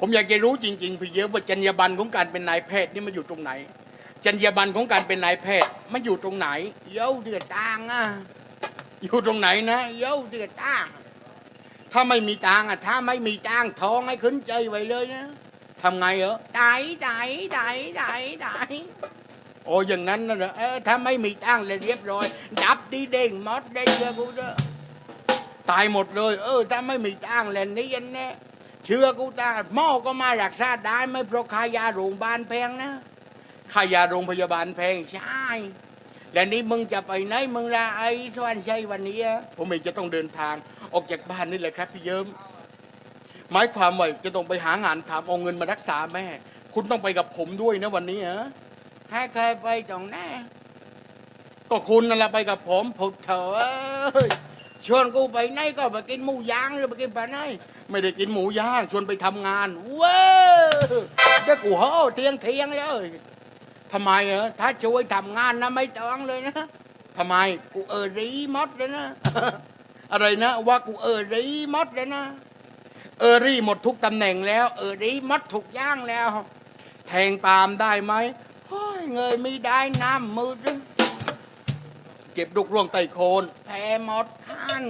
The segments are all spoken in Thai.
ผมอยากจะรู้จริงๆพี่เยอะว่าจรรยาบรรณของการเป็นนายแพทย์นี่มันอยู่ตรงไหน จรรยาบรรณของการเป็นนายแพทย์มันอยู่ตรงไหน เย้าเดือดตังอะอยู่ตรงไหนนะ เย้าเดือดตังถ้าไม่มีตังค์อะ ถ้าไม่มีตังท้องให้ขึ้นใจไว้เลยนะทำไงเหรอไดไดไดไดไดโอ้อย่างนั้นนะเหรอเออถ้าไม่มีตังเลยเรียบร้อย ดับดีเด้งหมดได้เชื่อกูเถอะตายหมดเลย เออ ถ้าไม่มีตังเลยนี่ยันแน่ เชื่อกูตาหม้อก็มารักษาได้ไม่เพราะค่ายาโรงพยาบาลแพงนะค่ายาโรงพยาบาลแพงใช่แล้วนี่มึงจะไปไหนมึงละไอ้สวรรค์ชัยวันนี้ ผมเองจะต้องเดินทางออกจากบ้านนี่แหละครับพี่เยิ้มหมายความว่าจะต้องไปหางานทำเอาเงินมารักษาแม่ คุณต้องไปกับผมด้วยนะวันนี้ฮะให้เคยไปตรงหน้าก็คุณนั่นแหละไปกับผมผุดเถอะชวนกูไปไหนก็ไปกินหมูย่างหรือไปกินปลาไหน ไม่ได้กินหมูย่างชวนไปทำงาน เว้ยเดี๋ยวกูโหเทียงเทียงเลยทำไมเหรอถ้าช่วยทำงานนะไม่ต้องเลยนะทำไมกูเออรีหมดเลยนะ อะไรนะ ว่ากูเออรีหมดเลยนะ เออรี่หมดทุกตำแหน่งแล้ว เออรีหมดถูกย่างแล้ว แทงปาล์มได้ไหมโอ้ยเงยไม่ได้น้ำมือดึงเก็บลูกร่วงไตโคนแพ้หมดคัน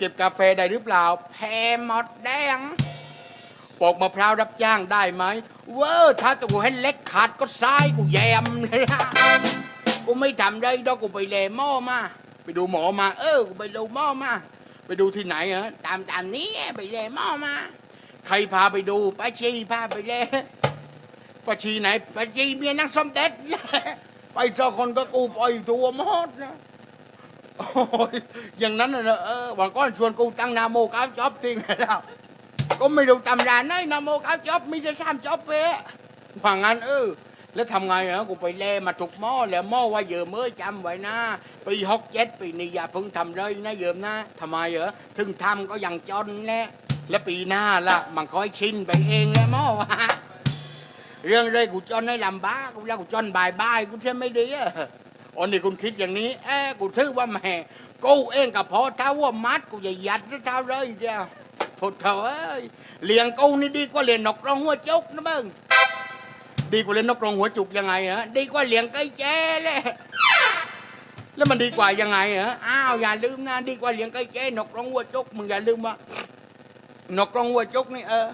เก็บกาแฟได้หรือเปล่า แพ้หมดแดงปอกมะพร้าวรับจ้างได้ไหม เว้อถ้าตัวกูเห็นเล็กขาดก็ซ้ายกูแยมเลยนะกูไม่ทำได้ดอกกูไปเลหม้อมา ไปดูหมอมา เออกูไปดูหม้อมา ไปดูที่ไหนฮะตามตามนี้ไปเลหม้อมา ใครพาไปดูป้าชีพาไปเลประชีไหนป้าชีเมียนักสมเด็จไปเจอคนก็กูปล่อยตัวหมดนะ โอ้ยอย่างนั้นน่ะเอออวันก้อนชวนกูตั้งนาโมกราฟจ็อบทิ้งแล้วก็ไม่ดูตำราไหนนะโมกับจอบมีแต่สามจอบเป๊ะว่างั้นเออแล้วทำไงฮะกูไปเลมาถูกหม้อแล้วหม้อว่าเยอะเมื่อจำไว้นะปีหกเจ็ดปีนี้อย่าเพิ่งทำเลยนะเยิมนะทำไมเหรอถึงทำก็ยังจนแน่แล้วปีหน้าล่ะมันคอยชินไปเองนะหม้อวะเรื่องเลยกูจนให้ลำบากกูแล้วกูจนบายบายกูใช่ไม่ดีอะ อ๋อนี่คุณคิดอย่างนี้ เอ้กูถือว่าแม่กูเองกับพอถ้าว่ามัดกูจะยัดเท่าเลยเดียวโถเถอะเอ้ยเลี้ยงกูนี่ดีกว่าเลี้ยงนกรองหัวจุกนะมึงดีกว่าเล่นนกกรงหัวจุกยังไงฮะดีกว่าเลี้ยงไก่แจ้เลยแล้วมันดีกว่ายังไงฮะอ้าวอย่าลืมนะดีกว่าเลี้ยงไก่แจ้นกรองหัวจุกมึงอย่าลืมว่านกรองหัวจุกนี่เออ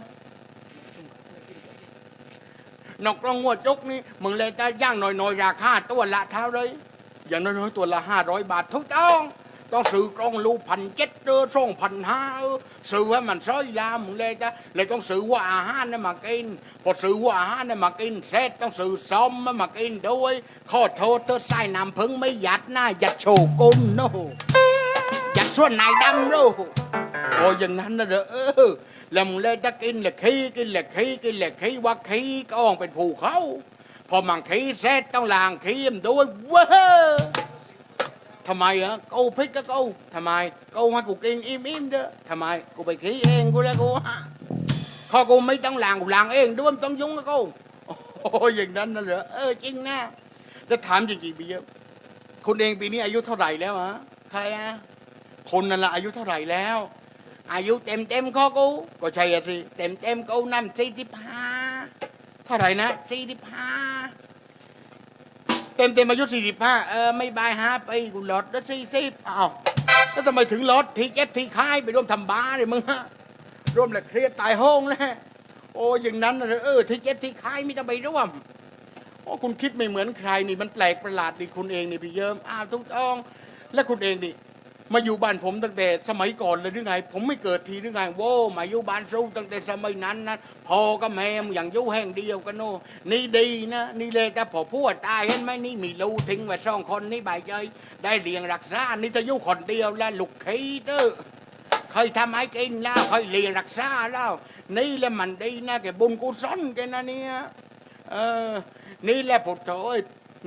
นกรองหัวจุกนี่มึงเลยจะย่างหน่อยๆราคาตัวละเท่าเลยอย่างน้อยๆตัวละห้าร้อยบาทถูกต้องต้องซื้อกรงลูพันเจ็ดเด้อส่งพันห้าเออซื้อให้มันซอยลามึงเลยจะเลยต้องซื้อว่าอาหารนี่มากิน พอซื้อว่าอาหารนี่มากินเสร็จต้องซื้อซ้อมมากินด้วยขอโทษเธอใส่น้ำพึ่งไม่หยัดหน้าหยัดโชกุนโนหยัดส่วนไหนดำโนโอ้อย่างนั้นนะเหรอเออ แล้วมึงเลยจะกินแหละขี้กินแหละขี้กินแหละขี้ว่าขี้ก็อองเป็นภูเขา พอมันขี้เสร็จต้องลางขี้มด้วยเว้อทำไมฮะกูพิษก็กูทำไมกูให้กูกินอิ่มๆเด้อทำไมกูไปขี้เองกูเลยกูฮะขอกูไม่ต้องลางกูลางเองด้วยมต้องยุ่งกับกูโอ้ยอย่างนั้นนะเหรอเออจริงนะแล้วถามจริงๆพี่เยอะคุณเองปีนี้อายุเท่าไหร่แล้วฮะใครอะคนนั่นละอายุเท่าไหร่แล้ว อายุเต็มเต็มๆขอกูก็ใช่อะสิเต็มเต็มๆกูนั่นสี่สิบห้าเท่าไหร่นะสี่สิบห้าเต็มเต็มอายุสี่สิบห้าเออไม่บายห้าปีกูหลดแล้วสี่สิบอ้าวแล้วทำไมถึงลดทีเจ็บทีคายไปร่วมทำบ้าเลยมึงฮะร่วมแหละเครียดตายโห้องแล้วโอ้อย่างนั้นนะเอเออทีเจ็บทีคายไม่ต้องไปร่วมโอ้คุณคิดไม่เหมือนใครนี่มันแปลกประหลาดดิคุณเองนี่พี่เยิมอ้าวทุกต้องและคุณเองดิ มาอยู่บ้านผมตั้งแต่สมัยก่อนเลยหรือไง ผมไม่เกิดทีหรือไงโว้มาอยู่บ้านสู้ตั้งแต่สมัยนั้นนะพอกับแม่มอย่างอยู่แห่งเดียวกันโน่นี่ดีนะ นี่เลยแต่พอพูดตายเห็นไหมนี่มีลูกทิ้งไว้สองคนนี่บายใจได้เลี้ยงรักษานี่จะอยู่คนเดียวแล้วลูกขี้เด้อเคยทำให้กินแล้วเคยเลี้ยงรักษาแล้วนี่แหละมันดีนะแกบุญกุศลแกนะเนี่ยเออนี่แหละพุทโธเอ้ย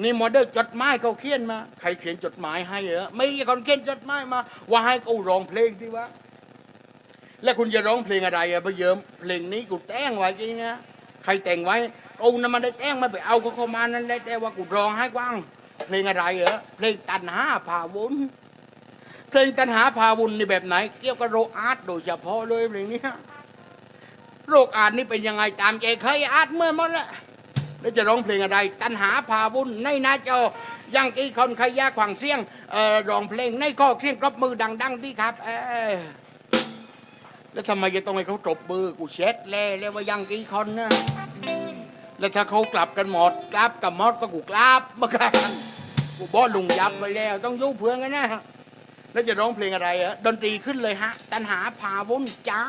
นี่มอเดอร์จดหมายเขาเขียนมา ใครเขียนจดหมายให้เหรอไมีคนเขียนจดหมายมา ว่าให้กูร้องเพลงที่ว่า และคุณจะร้องเพลงอะไรอะพี่เยิมเพลงนี้กูแต่งไว้จริงนะใครแต่งไว้กูน่ะมันได้แต่งม่ไปเอาเขาเข้ามานั่นแหละแต่ว่ากูร้องให้กว้าง เพลงอะไรเหรอเพลงตันหาผ่าวุ้นเพลงตันหาพาวุนนี่แบบไหน เกี่ยวกับโรอาร์ตโดยเฉพาะเลยเพลงนี้โรคอ่านนี่เป็นยังไงตามใจเคยอ่านเมื่อหมดละ แล้วจะร้องเพลงอะไร ตันหาพาบุญในหนาจอยังกี่คนใครยาขวางเสียงเอ่อร้องเพลงในข้อเสียงกรบมือดังๆที่ครับเออแล้วทำไมจะต้องให้เขาตบมือกูเช็ดแล่แล้วว่ายังกี่คนนะแล้วถ้าเขากลับกันหมดกลับกับมอดก็กูกลับมากันกูบอลุงยับไปแล้ว ต้องยุ่เพื่อนกันนะแล้วจะร้องเพลงอะไรอะดนตรีขึ้นเลยฮะ ตันหาพาวุ่นจ้า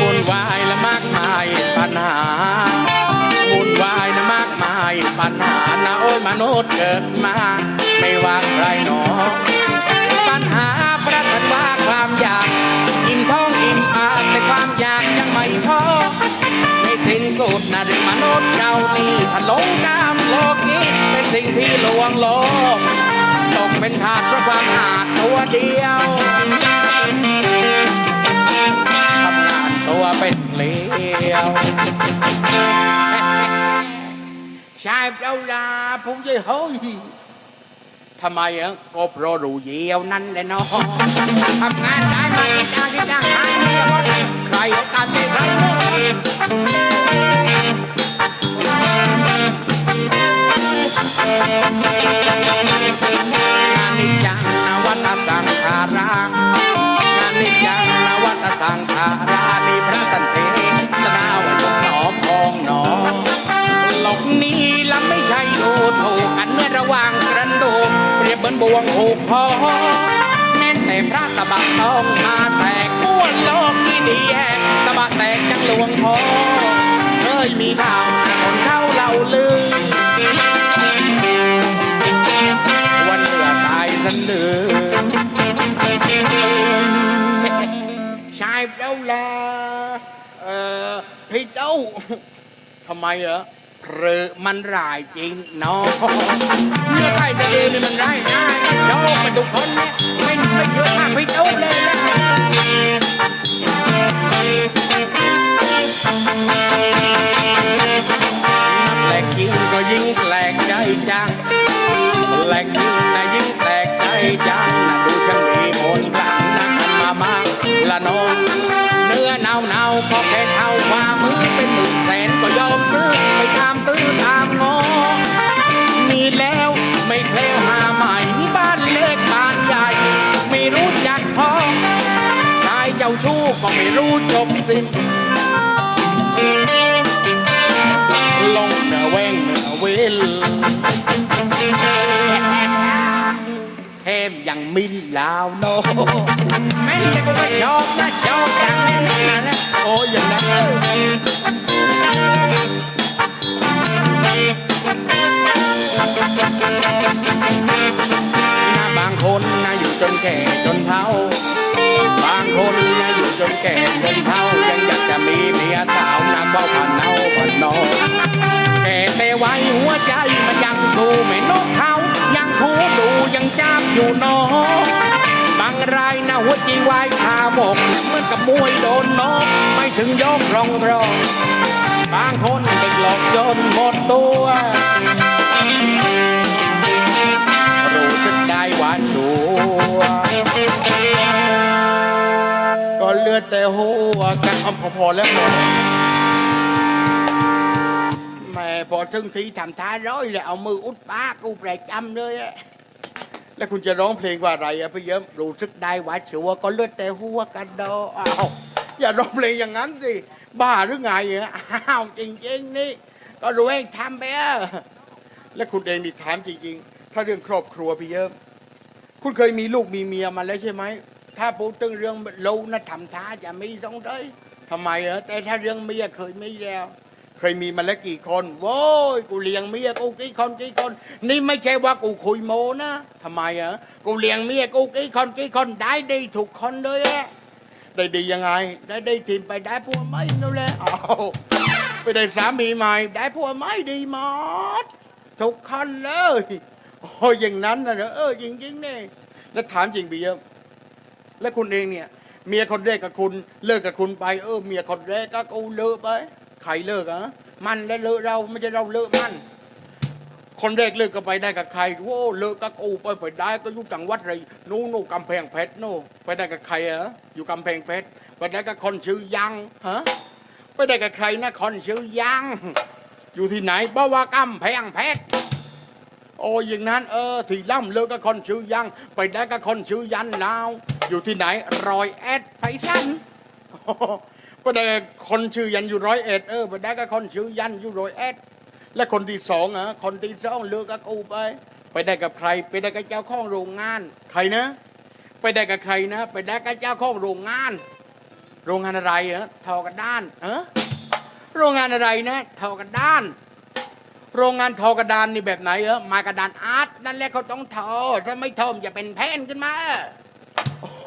วุ่นวายและมากมายปัญหาวุ่นวายและมากมายปัญหานะโอ้ยมนุษย์เกิดมา ไม่ว่าใครหนอ ปัญหาประทันว่าความอยาก อิ่มท้องอิ่มปากแต่ความอยากยังไม่พอ สิ้นสุดนะเรื่องมนุษย์เรานี่ถ้าลงตามโลกนี้เป็นสิ่งที่ลวงโลก ตกเป็นทาสเพราะความอาจตัวเดียวทำงานตัวเป็นเลี้ยวชายเปล่าลาผมจะเฮ้ยทำไมอะก็เพราะรู้เยียวนั่นแหละเนาะทำงานได้มาที่จ้ที่จ้างหาเมียหมด ใครการไปใครเมื่อกี้งานนิจังนวัตสังขารางานนิจังนวัตสังขารานีพระตันเทศนาวันหนอมพองหนอหลอกนี้ลำไม่ใช่ดูถูกอันเมื่อระว่างกระดูกเรียบเหมือนบ่วงผูกคอแม้แต่พระตะบักต้องมาแตก ม้วนโลกที่ดีแยกตะบะแตกจังหลวงพอเคยมีข่าวคนเข้าเล่าลือ วันเหลือตายสันเดือชายเปล่าลาเอ่อพี่เต้าทำไมเหรอหรือมันร้ายจริงเนาะเชื่อใครจะดีนี่มันร้ายนะโชคมาทุกคนเนี่ยไม่ไม่เชื่อทางพี่เต้าเลยนะ นั สิ้นลงเหนือแวงเหนือเวลเทมยังมินลาวโนแม่นแต่กูก็ชอบนะชอบจังเลยนะนะโอ้ยอย่างนั้นเลยนะบางคนนะอยู่จนแก่จนเฒ่า บางคนนะอยู่จนแก่จนเฒ่า ยังอยากจะมีเมียสาวนะก็ผ่านเนาผ่านนอนแก่แต่ไว้หัวใจมันยังสู้ไม่นกเขา ยังคูดูยังจับอยู่นอบางรายนะหัวจีวายคาหมกเหมือนกับมวยโดนนกไม่ถึงยกรองรอง บางคนไปหลอกจนหมดตัวายตัวก็เลือดแต่หัวกันอาพอพอแล้วพอแม่พอถึงทีทำท่าร้อยแล้วเอามืออุดปากกูประจำเลยอะแล้วคุณจะร้องเพลงว่าอะไรอะพี่เยิ้มรู้สึกได้หวาชัวก็เลือดแต่หัวกันดออ้าวอย่าร้องเพลงอย่างนั้นสิบ้าหรือไงอะอ้าวจริงๆนี่ ก็รู้เองทำไปอะแล้วคุณเองนี่ถามจริงๆ ถ้าเรื่องครอบครัวพี่เยิ้ม คุณเคยมีลูกมีเมียมาแล้วใช่ไหม ถ้าพูดถึงเรื่องลูกนะทำท่าจะไมีสองเลยทำไมเหรอแต่ถ้าเรื่องเมียเคยไมีแล้ว เคยมีมาแล้วกี่คนโว้ยกูเลี้ยงเมียกูกี่คนกี่คน นี่ไม่ใช่ว่ากูคุยโมนะทำไมเหรอกูเลี้ยงเมียกูกี่คนกี่คนได้ดีถูกคนเลยอะได้ดียังไง ได้ไดีทีมไปได้ผัวไม่นั่นแหละเอาไปได้สามีใหม่ ได้ผัวไม่ดีหมดทุกคนเลย โอ้ยอย่างนั้นนะเหรอเออจริงๆเนี่ยแล้วถามจริงพี่เยอะแล้วคุณเองเนี่ย เมียคนแรกกับคุณเลิกกับคุณไป เออ เมียคนแรกก็กูเลิกไปใครเลิกอะมันและเลอะเราไม่ใช่เราเลอะมันคนแรกเลิกก็ไปได้กับใครโว้เลิกกับกูไปไปได้ก็อยู่จังหวัดไรนู่นนู่นกำแพงเพชรนู่นไปได้กับใครเหรอยู่กำแพงเพชรไปได้กับคนชื่อยังฮะไปได้กับใครนะคนชื่อยังอยู่ที่ไหนบ้าวากำแพงเพชร โอ้ยอย่างนั้นเออที่ล่ำเลิกกับคนชื่อยัง ไปได้กับคนชื่อยันลาวอยู่ที่ไหนรอยแอดไพสันไปได้กับคนชื่อยันอยู่ร้อยเอ็ดเออไปได้กับคนชื่อยันอยู่ร้อยเอ็ดและคนที่สองอะคนที่สองเลือกกับกูไปไปได้กับใคร ไปได้กับเจ้าของโรงงาน ใครนะ ไปได้กับใครนะ ไปได้กับเจ้าของโรงงาน โรงงานอะไรเหรอทอกันด้านเออโรงงานอะไรนะทอกันด้าน โรงงานทอกระดานนี่แบบไหนเหรอไมากระดานอาร์ตนั่นแหละเขาต้องทอถ้าไม่ทอมจะเป็นแผ่นขึ้นมา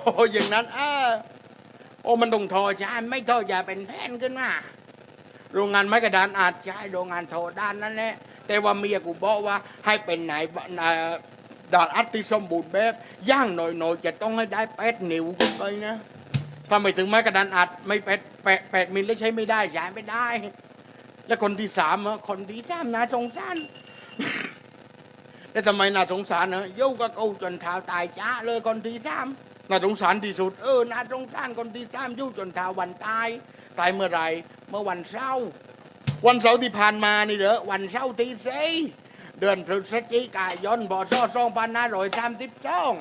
โอ้อย่างนั้นเออโอ้มันต้องทอใช่ไม่ทออย่าเป็นแผ่นขึ้นมาโรงงานไม้กระดานอาจให้โรงงานโทด้านนั่นแหละแต่ว่าเมียกูบอกว่าให้เป็นไหนดานอัตติสมบูรณ์แบบย่างหน่อยๆจะต้องให้ได้แปดนิ้วขึ้นไปนะถ้าไม่ถึงไม้กระดานอัดไม่แปดแปดแปดมิลแล้วใช้ไม่ได้ใช้ไม่ได้ แล้วคนที่สามเหรอคนที่สามนาสงสารแล้วทำไมน่าสงสารเนอะโยกกับกูจนเท้าตายจ้าเลยคนที่สามน่าสงสารที่สุดเออน่าสงสารคนที่สามอยู่จนเท้าวันตายตายเมื่อไหรเมื่อวันเสาร์วันเสาร์ที่ผ่านมานี่เหรอวันเสาร์ที่สี่เดือนพฤศจิกายนบศสองพันห้าร้อยสามสิบสอง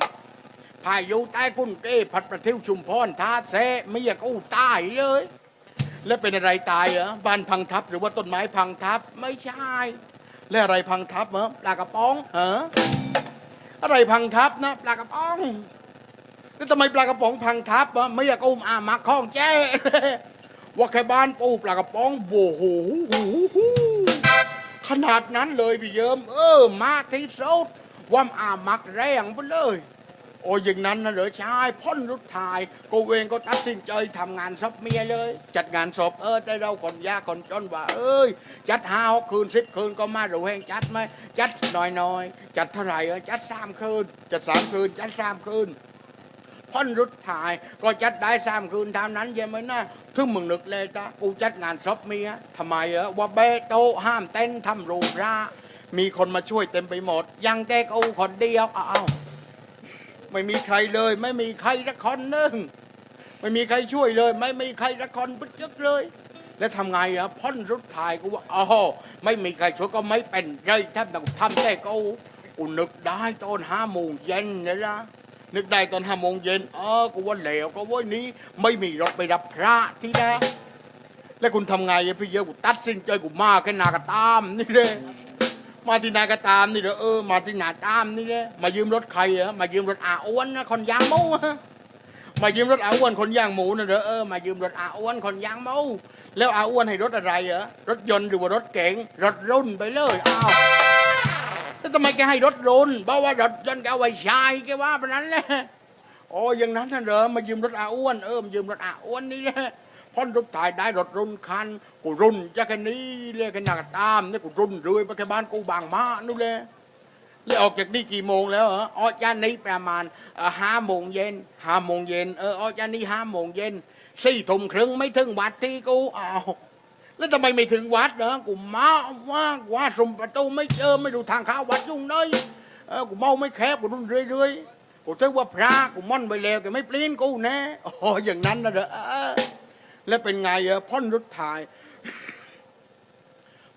พายุใต้กุ้นเก้พัดประเทวชุมพรท่าเซเมียกูตายเลย แล้วเป็นอะไรตายเหรอบ้านพังทับหรือว่าต้นไม้พังทับไม่ใช่ แล้วอะไรพังทับเหรอปลากระป๋องเหรออะไรพังทับนะปลากระป๋องแล้วทำไมปลากระป๋องพังทับวะไม่อยากอุ้มอามักข้องแจ้ว่าแค่บ้านปูปลากระป๋องโอ้โหขนาดนั้นเลยพี่เยิมเออมาที่สุดว่าอามักแรงไปเลย โอ้ยอย่างนั้นนะเหรอชายพ่นรุดถ่ายกูเองก็ตัดสินใจทำงานศพเมียเลย จัดงานศพเออแต่เราคนยากคนจนว่า เอ้ย จัดห้าหกคืนสิบคืนก็มาหรูแห่งจัดไหมจัดน้อยๆจัดเท่าไหร่เออจัดสามคืน จัดสามคืน จัดสามคืนพ่นรุดถ่ายก็จัดได้สามคืนเท่านั้นใช่ไหมนะถึงมึงนึกเลยจ้ะกูจัดงานศพเมียทำไมเหรอว่าเบโตะห้ามเต้นทำรูปรามีคนมาช่วยเต็มไปหมด ยังแต่กูคนเดียวอ้าว ไม่มีใครเลย ไม่มีใครสักคนนึ่งไม่มีใครช่วยเลย ไม่มีใครสักคนปึ๊กเลย แล้วทำไงอะพ่นรุดถ่ายกูว่าอ๋อไม่มีใครช่วยก็ไม่เป็นไรทำต้องทำแต่กูกูนึกได้ตอนห้าโมงเย็นเนี่ยนะนึกได้ตอนห้าโมงเย็นเออกูว่าเหลวก็ว่านี้ไม่มีรถไปรับพระที่นะแล้วคุณทำไงอะพี่เยอะกูตัดสินใจกูมาแค่นากระตามนี่เลย มาที่นากระตามนี่เด้อเออมาที่นาตามนี่เลยมายืมรถใครอะมายืมรถอาอ้วนนะคนยางหมูอะมายืมรถอาอ้วนคนย่างหมูนะเด้อเออมายืมรถอาอ้วนคนย่างหมูแล้วอาอ้วนให้รถอะไรเหรอรถยนต์หรือว่ารถเก๋งรถรุ่นไปเลยอ้าวแล้วทำไมแกให้รถรุ่นบอกว่ารถยนต์แกเอาไว้ใช้แกว่าแบบนั้นแหละโอ้ย่างนั้นน่ะเหรอมายืมรถอาอ้วนเออมายืมรถอาอ้วนนี่แหละ พ่นรถถ่ายได้รถรุนคันกูรุนจะแค่นี้เลยขนาดตามเนี่ยกูรุนเรื่อยไปแค่บ้านกูบางมานู่นเลยแล้วออกจากนี่กี่โมงแล้วเหรอออกจากนี้ประมาณห้าโมงเย็นห้าโมงเย็นเออออกจากนี้ห้าโมงเย็นสี่ทุ่มครึ่งไม่ถึงวัดที่กูอ้าวแล้วทำไมไม่ถึงวัดเนอะกูมาว่าว่าสมประตูไม่เจอไม่ดูทางเข้าวัดยุ่งเลยเออกูเมาไม่แคบกูรุ่นเรื่อยๆกูถือว่าพระกูม่อนไปแล้วแกไม่ปลิ้นกูแน่โอ้อย่างนั้นนะเด้อ แล้วเป็นไงเออพ่นรถถ่าย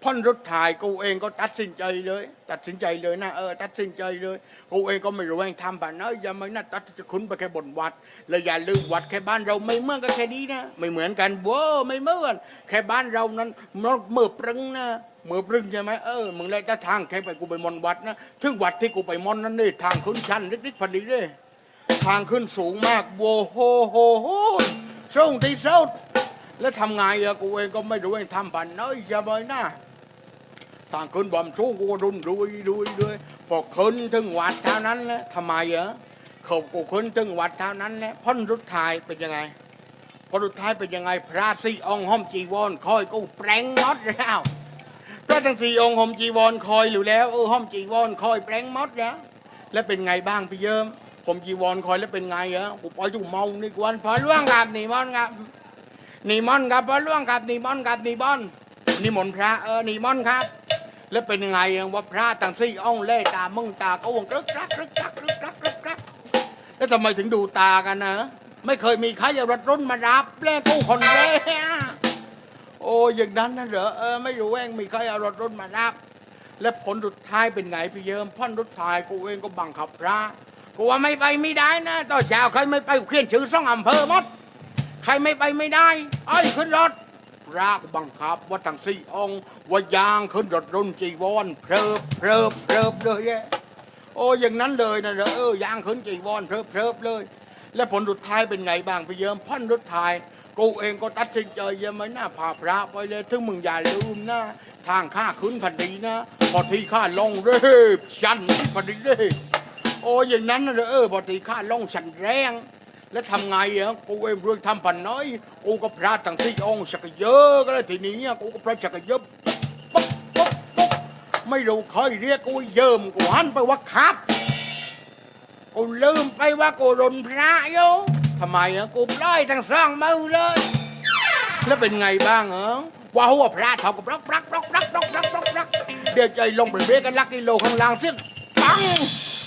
พ่นรถถ่ายกูเองก็ตัดสินใจเลย ตัดสินใจเลยนะเออตัดสินใจเลยกูเองก็ไม่รู้เองทำแบบนั้นอย่าไม่น่าตัดจะคุ้นไปแค่บนวัด แล้วอย่าลืมวัดแค่บ้านเราไม่เหมือนกันแค่นี้นะไม่เหมือนกันโว้ไม่เหมือนแค่บ้านเรานั้นมันมือปรึงนะมือปรึงใช่ไหมเออมึงเลยจะทางแค่ไปกูไปมอนวัดนะถึงวัดที่กูไปมอนนั่นนี่ทางขึ้นชันนิดๆพอดีเลยทางขึ้นสูงมากโว้โหโหโห สูงที่สุดแล้วทำไงอะกูเองก็ไม่รู้เองทำบันน้อยจะไปนะทางขึ้นบอมสูงกูก็รุนรุยรุยรุยพอขึ้นถึงวัดเท่านั้นแหละทำไมเหรอเขากูขึ้นถึงวัดเท่านั้นแหละพ้นรุดท้ายเป็นยังไงพ้นรุดท้ายเป็นยังไง พระสี่องค์ห้อมจีวรคอยกูแปลงมดแล้วพระทั้งสี่องค์ห้อมจีวรคอยอยู่แล้วเออห้อมจีวรคอยแปลงมดแล้ว แล้วเป็นไงบ้างพี่เยิ้ม ผมจีวรคอยแล้วเป็นไงเหรอปล่อยอยู่เมานี่กวนพอล่วงกับนี่มอนครับนี่มอนครับพอล่วงกับนี่มอนกับนี่มอนนิมนพระเออนิมนครับ แล้วเป็นยังไงอะว่าพระต่างซี่อ่องเล่ตามึงตาก็วงกรึกรักกรึกรักกรึกรักกรึกรักแล้วทำไมถึงดูตากันนะไม่เคยมีใครเอารถรุ่นมารับแล้วกูคนแรกโอ้อย่างนั้นนะเหรอเออไม่รู้เองมีใครเอารถรุ่นมารับและผลสุดท้ายเป็นไงพี่เยิมพ่อนสุดท้ายกูเองก็บังคับพระ กูว่าไม่ไปไม่ได้นะต่อเช้าใครไม่ไปเขียนชื่อซ่องอำเภอหมดใครไม่ไปไม่ได้เอ้ขึ้นรถพระก็บังคับว่าทั้งสี่องค์ว่ายางขึ้นรถรุ่นจีวรเพลิบเพลิบเพลิบเลยแยโอ้อย่างนั้นเลยนะเหรออยางขึ้นจีวรเพลิบเพลิบเลย และผลสุดท้ายเป็นไงบ้างพี่เยิมพ่นสุดท้ายกูเองก็ตัดสินใจยังไม่น่าพาพระไปเลยถึงมึงอย่าลืมนะทางข้าขึ้นพันดีนะพอที่ข้าลงเรีบชันพันดีเลย โอ้อย่างนั้นนะเอออพอตีข้าล่องฉันแรง แล้วทำไงอะกูเองเรื่งทำพันน้อยกูก็พระตั้งที่องค์ักเยอะก็เลยทีนี้กูก็พระสักเยอะปุ๊บปุ๊บปุ๊บไม่รู้ใครเรียกกูเยิมกูหันไปว่าครับกูลืมไปว่ากูรนพระโยทำไมอะกูไล่อยทั้งสางมือเลย แล้วเป็นไงบ้างเออว่าหัวพระท่ากับรักรักรักรักรักรักรักเดี๋ยวใจลงไปเบรกกันลักกิโลข้างล่างซึ่งปัง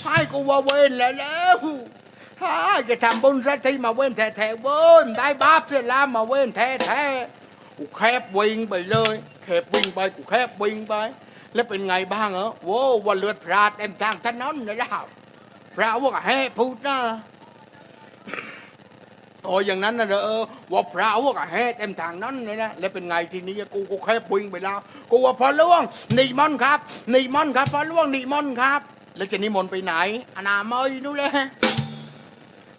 ให้กูว่าเว้นแล้วแล้วถ้าจะทำบุญสักทีมาเว้นแท้แท้ๆเว้นได้บาปเสียแล้วมาเว้นแท้แท้ๆกูแคบวิ่งไปเลยแคบวิ่งไปกูแคบวิ่งไป แล้วเป็นไงบ้างเหรอโว้ว่าเลือดพระเต็มทางถนนเลยล้วพระว่าแห่พูดนะโอ้ยอย่างนั้นนะเหรออว่าพระว่าแห่เต็มทางนั้นเลยนะแล้วเป็นไงทีนี้กูก็แค่วิ่งไปแล้ว กูว่าพอล่วงนิมนครับนิมนครับพอล่วงนิมนครับ แล้วจะนิมนต์ไปไหน อนามัยนู่นเลย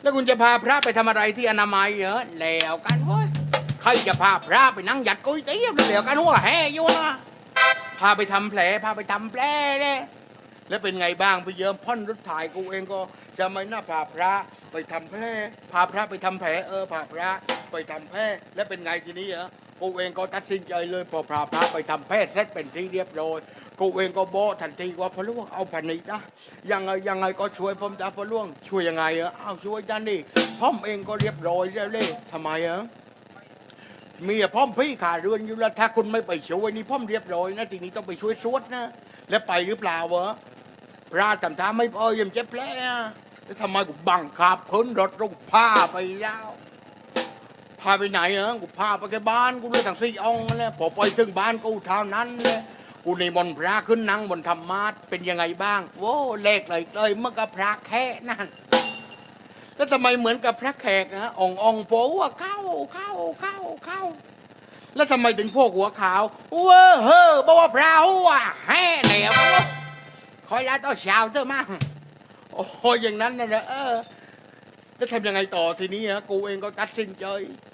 แล้วคุณจะพาพระไปทำอะไรที่อนามัยเหรอแล้วกันเว้ยใครจะพาพระไปนั่งหยัดกุ้ยเตี๋ยวแล้วกันว่าแห่อยู่นะพาไปทำแผลพาไปทำแผลเลยแล้วเป็นไงบ้างไปเยิมพ่นรถถ่ายกูเองก็จะไม่น่าพาพระไปทำแผลพาพระไปทำแผลเออพาพระไปทำแผลแล้วเป็นไงทีนี้เหรอกูเองก็ตัดสินใจเลยพอพาพระไปทำแพทย์เสร็จเป็นที่เรียบร้อย กูเองก็บอทันทีว่าพระล่วงเอาพันนี้นะยังไงยังไงก็ช่วยผมจ้าพระล่วงช่วยยังไงเหรออ้าวช่วยจ้านี่พ่อมเองก็เรียบร้อยแล้วเลยทำไมเหรอเมียพ่อมพี่ขาเรือนอยู่แล้วถ้าคุณไม่ไปช่วยนี่พ่อมเรียบร้อยนะทีนี้ต้องไปช่วยสวดนะ แล้วไปหรือเปล่าวะพระตำท้าไม่พอยังเจ็บแผละแล้วทำไมกูบังคับขึ้นรถลงพาไปแล้วพาไปไหนเหรอกูพาไปแค่บ้านกูเลยทั้งสี่องนั่นแหละพอไปถึงบ้านกูเท่านั้นเลย กูในมนต์พระขึ้นนั่งบนธรรมาสเป็นยังไงบ้าง โว้เลขเลยเลยเมื่อกับพระแค่นั่นแล้วทำไมเหมือนกับพระแขกนะอ่องอ่องโผว่าเข้าเข้าเข้าเข้า แล้วทำไมถึงพวกหัวขาวเว้อเฮ้อบอกว่าพระหัวแห่แหนวคอยแล้วต้อเช้าเถอะมั่งโอ้ยอย่างนั้นนะเออ อแล้วทำยังไงต่อทีนี้ฮะกูเองก็ตัดสินใจ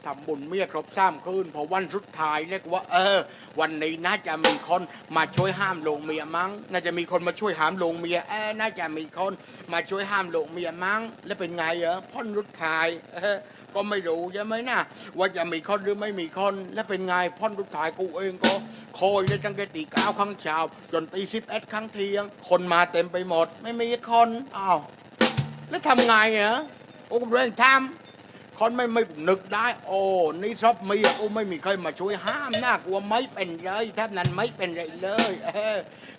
ทำบุญเมียครบสามคืนพอวันสุดท้ายเนี่ยกูว่า เออ วันนี้น่าจะมีคนมาช่วยห้ามลงเมียมั้ง น่าจะมีคนมาช่วยห้ามลงเมียเออน่าจะมีคนมาช่วยห้ามลงเมียมั้ง แล้วเป็นไงเหรอพ่นรุดท้ายเออก็ไม่รู้ใช่ไหมนะว่าจะมีคนหรือไม่มีคนแล้วเป็นไงพ่อนรุดท้ายกูเองก็คอยเลยจังแกตีเก้าครั้งเช้าจนตีสิบเอ็ดครั้งเที่ยง คนมาเต็มไปหมด ไม่มีคนอ้าวแล้วทำไงเหรอ โอ้เรื่องทำคนไม่ไม่นึกได้ โอ้นี่ชอบมียกูไม่มีใครมาช่วยห้ามนะกลัวไม่เป็นเลยแทบนั้นไม่เป็นไรเลยเออ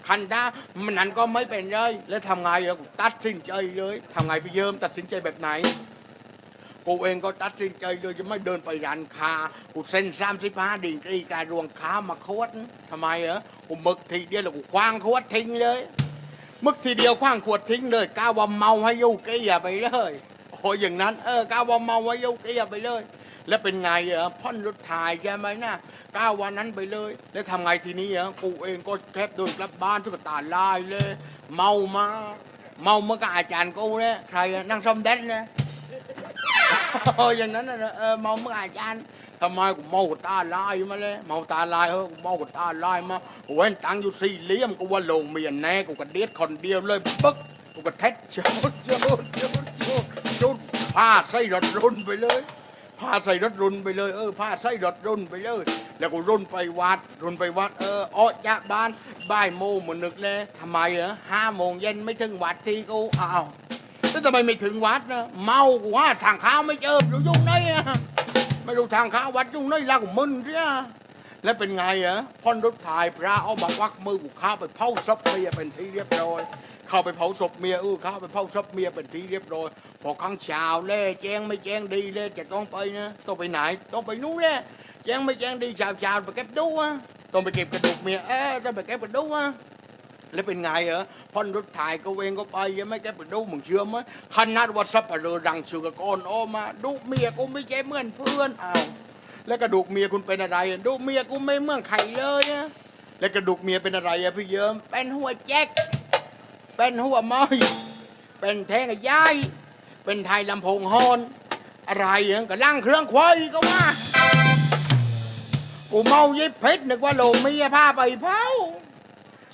คันดามันนั้นก็ไม่เป็นเลยแล้วทำไงเหรอกูตัดสินใจเลยทำไงพี่เยิมตัดสินใจแบบไหนกูเองก็ตัดสินใจเลยจะไม่เดินไปร้านค้ากูเซ็นสามสิบห้าดิ่งกรีการรวงค้ามาขวดทำไมเหรอกูมึกทีเดียวแล้วกูคว้างขวดทิ้งเลยมึกทีเดียวคว้างขวดทิ้งเลยกล้าวว่าเมาให้ยูกียไปเลย โอ้อย่างนั้น เออก้าวาเมาให้ยูเกียไปเลย แล้วเป็นไงเหรอพ่อนรถถ่ายใช่ไหมนะก้าววันนั้นไปเลย แล้วทำไงทีนี้เหรอกูเองก็แคบเดินกลับบ้านทุกตาลายเลย เมามา เมาเมื่อกับอาจารย์กูเนี่ยใครนั่งซ่อมแดนเนี่ยเอออย่างนั้นนะเออเมาเมื่ออาจารย์ทำไมกูเมากับตาลายมาเลยเมาตาลายเออกูเมาตาลายมากูเว้นตังอยู่สี่เหลี่ยมกูว่าลงเมียนแน่กูก็เด็ดคนเดียวเลยปึ๊ก กูก็เท็ดจุดจุดจุดจุดจุดผ้าใส่รถรุนไปเลยผ้าใส่รถรุนไปเลยเออผ้าใส่รถรุนไปเลย แล้วกูรุนไปวัดรุนไปวัดเออออกจากบ้านบ่ายโมงเหมือนนึกเลยทำไมเหรอห้าโมงเย็นไม่ถึงวัดทีกูอ้าวแล้วทำไมไม่ถึงวัดนะเมากูว่าทางข้าวไม่เจออยู่ยุ่งไหนอะไม่รู้ทางข้าววัดยุ่งไหนลากมึนเสียแล้วเป็นไงอะพ่อนรถถ่ายพระเอามาควักมือกูข้าไปเผาศพเมียเป็นที่เรียบร้อย เข้าไปเผาศพเมียเออเข้าไปเผาศพเมียเป็นที่เรียบร้อยพอครั้งเช้าเล่แจ้งไม่แจ้งดีเล่จะต้องไปนะต้องไปไหนต้องไปนู้นแหละแจ้งไม่แจ้งดีเช้าเช้าไปเก็บดูอะต้องไปเก็บกระดูกเมียเออต้องไปเก็บกระดูกอะแล้วเป็นไงเหรอพ่อนรถถ่ายก็เวงก็ไปยังไม่แก้ไปดูมึงเชื่อไหมขนาดว่าสับปะเรือดังชื่อกก้อนออกมา ดูเมียกูไม่ใช่เหมือนเพื่อนเอาแล้วกระดูกเมียคุณเป็นอะไรดูเมียกูไม่เหมือนใครเลยอะแล้วกระดูกเมียเป็นอะไรอะพี่เยิ้มเป็นหัวแจ็ค เป็นหัวไม้เป็นแทงกับยาย เป็นไทยลำโพงฮอน อะไรอะกระล่างเครื่องควายก็ว่า กูเมายิบเพชรนึกว่าโลงมียพาไปเผา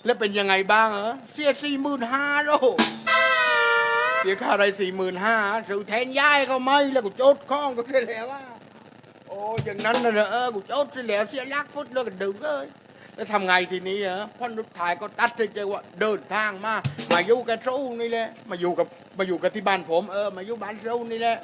แล้วเป็นยังไงบ้างเหรอเสียสี่หมื่นห้าโลเสียค่าอะไรสี่หมื่นห้าสื่อแทนย้ายก็ไม่แล้วกูโจดข้องก็เสียแล้วว่า โอ้อย่างนั้นนะเออกูโจดเสียแล้วเสียลักพุดแล้วก็ดึงเอ้ย แล้วทำไงทีนี้เหรอพ่อนุชถ่ายก็ตัดสินใจว่าเดินทางมา มาอยู่กับสู้นี่แหละ มาอยู่กับมาอยู่กับที่บ้านผมเออ มาอยู่บ้านสู้นี่แหละ